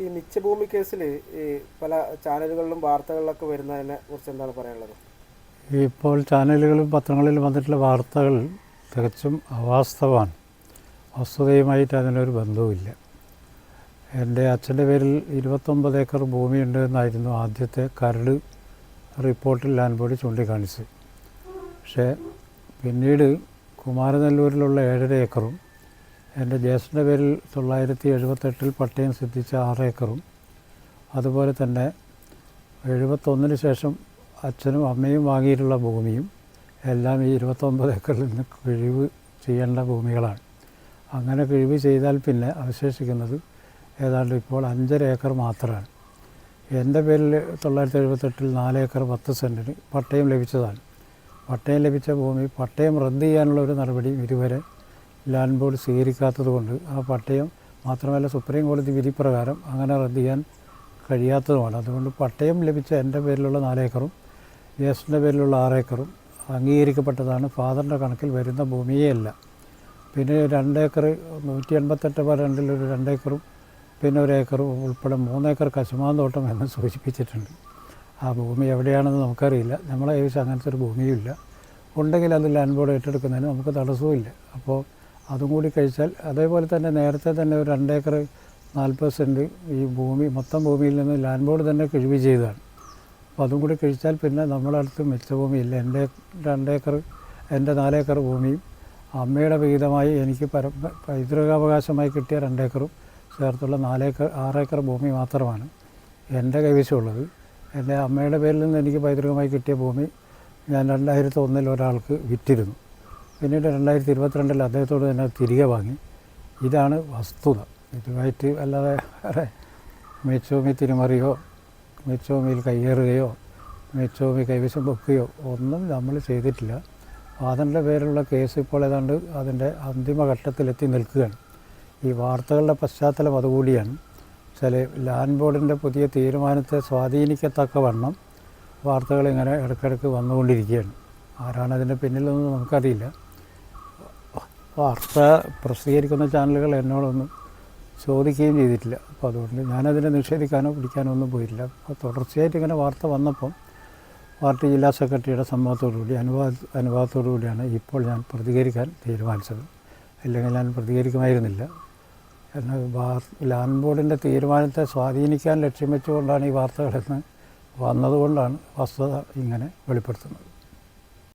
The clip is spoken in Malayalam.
ഈ നിച്ചഭൂമി കേസിൽ ഈ പല ചാനലുകളിലും വാർത്തകളിലൊക്കെ വരുന്നതിനെ കുറിച്ച് എന്താണ് പറയാനുള്ളത്? ഇപ്പോൾ ചാനലുകളും പത്രങ്ങളിലും വന്നിട്ടുള്ള വാർത്തകൾ തികച്ചും അവാസ്തവമാണ് വസ്തുതയുമായിട്ട് അതിനൊരു ബന്ധവുമില്ല. എന്റെ അച്ഛന്റെ പേരിൽ ഇരുപത്തൊമ്പത് ഏക്കർ ഭൂമിയുണ്ട് എന്നായിരുന്നു ആദ്യത്തെ കരട് റിപ്പോർട്ടിൽ ലാൻഡ് ബോർഡ് ചൂണ്ടിക്കാണിച്ചത്. പക്ഷേ പിന്നീട് കുമാരനെല്ലൂരിലുള്ള ഏഴര ഏക്കറും എന്റെ ജ്യേഷ്ഠന്റെ പേരിൽ തൊള്ളായിരത്തി എഴുപത്തെട്ടിൽ പട്ടയം സിദ്ധിച്ച ആറ് ഏക്കറും. അതുപോലെ തന്നെ എഴുപത്തൊന്നിന് ശേഷം അച്ഛനും അമ്മയും വാങ്ങിയിട്ടുള്ള ഭൂമിയും എല്ലാം ഈ ഇരുപത്തൊമ്പത് ഏക്കറിൽ നിന്ന് കിഴിവ് ചെയ്യേണ്ട ഭൂമികളാണ്. അങ്ങനെ കിഴിവ് ചെയ്താൽ പിന്നെ അവശേഷിക്കുന്നത് ഏതാണ്ട് ഇപ്പോൾ അഞ്ചര ഏക്കർ മാത്രമാണ്. എന്റെ പേരിൽ തൊള്ളായിരത്തി എഴുപത്തെട്ടിൽ നാല് ഏക്കർ പത്ത് സെന്റിന് പട്ടയം ലഭിച്ചതാണ്. പട്ടയം ലഭിച്ച ഭൂമി പട്ടയം റദ്ദ് ചെയ്യാനുള്ള ഒരു നടപടിയും ഇതുവരെ ലാൻഡ് ബോർഡ് സ്വീകരിക്കാത്തത് കൊണ്ട് ആ പട്ടയം മാത്രമല്ല സുപ്രീം കോടതി വിധി പ്രകാരം അങ്ങനെ റദ്ദ് ചെയ്യാൻ കഴിയാത്തതുമാണ്. അതുകൊണ്ട് പട്ടയം ലഭിച്ച എന്റെ പേരിലുള്ള നാലേക്കറും ജ്യേഷ്ഠന്റെ പേരിലുള്ള ആറേക്കറും അംഗീകരിക്കപ്പെട്ടതാണ്. ഫാദറിന്റെ കണക്കിൽ വരുന്ന ഭൂമിയേ അല്ല. പിന്നെ രണ്ടേക്കർ നൂറ്റി എൺപത്തെട്ട് ബാർ രണ്ടിലൊരു രണ്ടേക്കറും പിന്നെ ഒരു ഏക്കറും ഉൾപ്പെടെ മൂന്നേക്കർ കശുമാന്തോട്ടം എന്ന് സൂചിപ്പിച്ചിട്ടുണ്ട്. ആ ഭൂമി എവിടെയാണെന്ന് നമുക്കറിയില്ല. നമ്മളെ ഏകദേശം അങ്ങനത്തെ ഒരു ഭൂമിയുമില്ല ഉണ്ടെങ്കിൽ അത് ലാൻഡ് ബോർഡ് ഏറ്റെടുക്കുന്നതിന് നമുക്ക് തടസ്സവും ഇല്ല. അപ്പോൾ അതും കൂടി കഴിച്ചാൽ അതേപോലെ തന്നെ നേരത്തെ തന്നെ ഒരു രണ്ടേക്കർ നാൽപ്പത് സെന്റ് ഈ ഭൂമി മൊത്തം ഭൂമിയിൽ നിന്ന് ലാൻഡ് ബോർഡ് തന്നെ കിഴിവ് ചെയ്തതാണ് അപ്പോൾ അതും കൂടി കഴിച്ചാൽ പിന്നെ നമ്മുടെ അടുത്ത് മിച്ച ഭൂമിയില്ല എന്റെ രണ്ടേക്കർ എന്റെ നാലേക്കർ ഭൂമിയും അമ്മയുടെ വിഹിതമായി എനിക്ക് പര പൈതൃകാവകാശമായി കിട്ടിയ രണ്ടേക്കറും ചേർത്തുള്ള നാലേക്കർ ആറേക്കർ ഭൂമി മാത്രമാണ് എന്റെ കൈവശമുള്ളത്. എന്റെ അമ്മയുടെ പേരിൽ നിന്ന് എനിക്ക് പൈതൃകമായി കിട്ടിയ ഭൂമി ഞാൻ രണ്ടായിരത്തി ഒന്നിൽ ഒരാൾക്ക് വിറ്റിരുന്നു. പിന്നീട് രണ്ടായിരത്തി ഇരുപത്തിരണ്ടിൽ അദ്ദേഹത്തോട് തന്നെ തിരികെ വാങ്ങി. ഇതാണ് വസ്തുത. ഇതുമായിട്ട് അല്ലാതെ വേറെ മേച്ചോമി തിരിമറിയോ മേച്ചോമിയിൽ കയ്യേറുകയോ മേച്ചോമി കൈവശം വെക്കുകയോ ഒന്നും നമ്മൾ ചെയ്തിട്ടില്ല. വാദന്റെ പേരിലുള്ള കേസ് ഇപ്പോൾ ഏതാണ്ട് അതിന്റെ അന്തിമഘട്ടത്തിലെത്തി നിൽക്കുകയാണ്. ഈ വാർത്തകളുടെ പശ്ചാത്തലം അതുകൂടിയാണ്. ചില ലാൻഡ് ബോർഡിന്റെ പുതിയ തീരുമാനത്തെ സ്വാധീനിക്കത്തക്ക വണ്ണം വാർത്തകൾ ഇങ്ങനെ ഇടയ്ക്കിടയ്ക്ക് വന്നുകൊണ്ടിരിക്കുകയാണ്. ആരാണ് അതിന്റെ പിന്നിലൊന്നും നമുക്കറിയില്ല. വാർത്ത പ്രസിദ്ധീകരിക്കുന്ന ചാനലുകൾ എന്നോടൊന്നും ചോദിക്കുകയും ചെയ്തിട്ടില്ല. അപ്പോൾ അതുകൊണ്ട് ഞാനതിനെ നിഷേധിക്കാനോ പിടിക്കാനോ ഒന്നും പോയിട്ടില്ല. അപ്പോൾ തുടർച്ചയായിട്ട് ഇങ്ങനെ വാർത്ത വന്നപ്പം പാർട്ടി ജില്ലാ സെക്രട്ടറിയുടെ സമ്മതത്തോടുകൂടി അനുവാദ അനുവാദത്തോടുകൂടിയാണ് ഇപ്പോൾ ഞാൻ പ്രതികരിക്കാൻ തീരുമാനിച്ചത്. അല്ലെങ്കിൽ ഞാൻ പ്രതികരിക്കുമായിരുന്നില്ല. വാർ ലാൻഡ് ബോർഡിന്റെ തീരുമാനത്തെ സ്വാധീനിക്കാൻ ലക്ഷ്യം വെച്ചുകൊണ്ടാണ് ഈ വാർത്തകളെന്ന് വന്നതുകൊണ്ടാണ് വസ്തുത ഇങ്ങനെ വെളിപ്പെടുത്തുന്നത്.